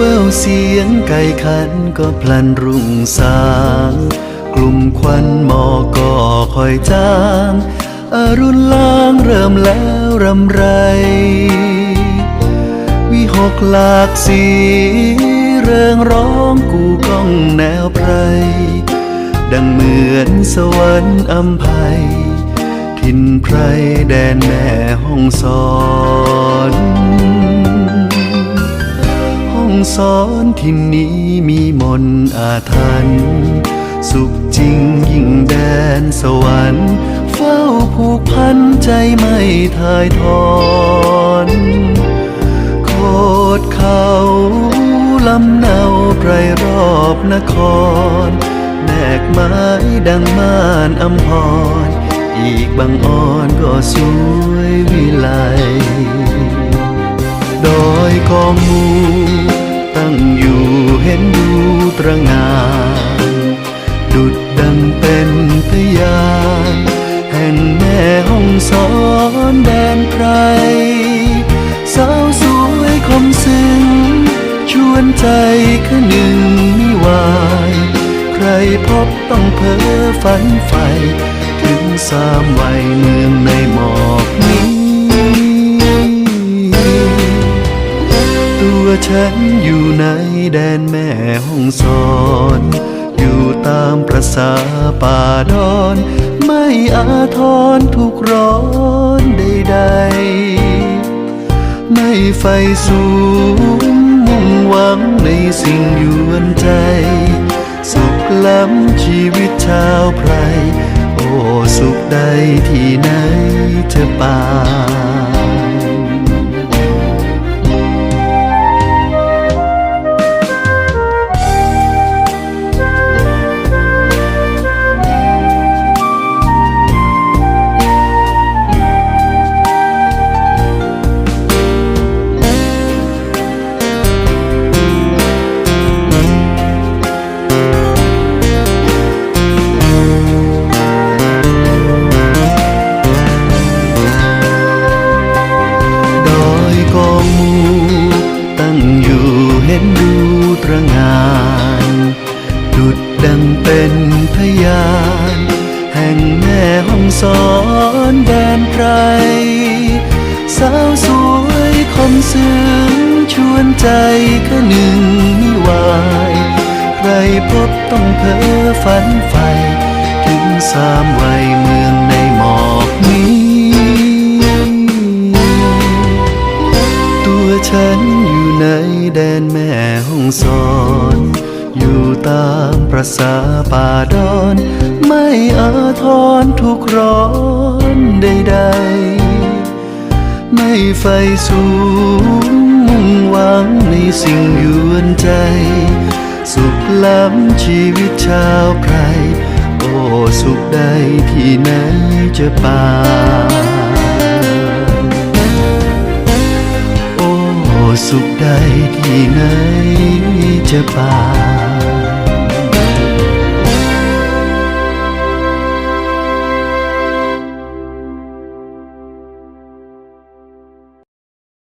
วเสียงไก่ขันก็พลันรุ่งสาง กลุ่มควันหมอกก็คอยจางอรุณล้างเริ่มแล้วรำไร วิหกหลากสีเริงร้องกูก้องแนวไพร ดังเหมือนสวรรค์อัมภัย ทินไพรแดนแม่ห้องสอนห้อง สอนที่นี้มีมนอาถรรพ์สุขจริงยิ่งแดนสวรรค์เฝ้าผูกพันใจไม่ทายทอนโคดเขาลำเนาไพรรอบนครแมกไม้ดังม่านอำพร อีกบางอ่อนก็สวยวิไลดอยกองมู้งอยู่เห็นดูตระงาน ดุดดังเป็นพยานแห่งแม่ห้องสอนแดนไพรสาวสวยคมซึ้งชวนใจขะหนึ่งมิวาย ใครพบต้องเพ้อฝันใฝ่ถึงสามวัยเมืองในหมอกนี้ ตัวฉัน แดนแม่ห้องสอน อยู่ตามประสาป่าดอน ไม่อาทรทุกร้อนใดๆ ไม่ไฟสูงมุ่งหวังในสิ่งยวนใจ สุขล้ำชีวิตชาวไพร โอ้สุขใดที่ไหนจะป่า ดังเป็นพยาน แห่งแม่ห้องสอนแดนไพรสาวสวยคมซึ้งชวนใจขะหนึ่งมิวายใครพบต้องเพ้อฝันใฝ่ถึงสามวัยเมืองในหมอกนี้ ตัวฉันอยู่ในแดนแม่ห้องสอน อยู่ตามประสาป่าดอน ไม่อาทรทุกร้อนใดๆ ไม่ไฟสูงมุ่งหวังในสิ่งยวนใจ สุขล้ำชีวิตชาวไพรโอ้สุขใดที่ไหนจะปา สุขใดที่ไหนจะปา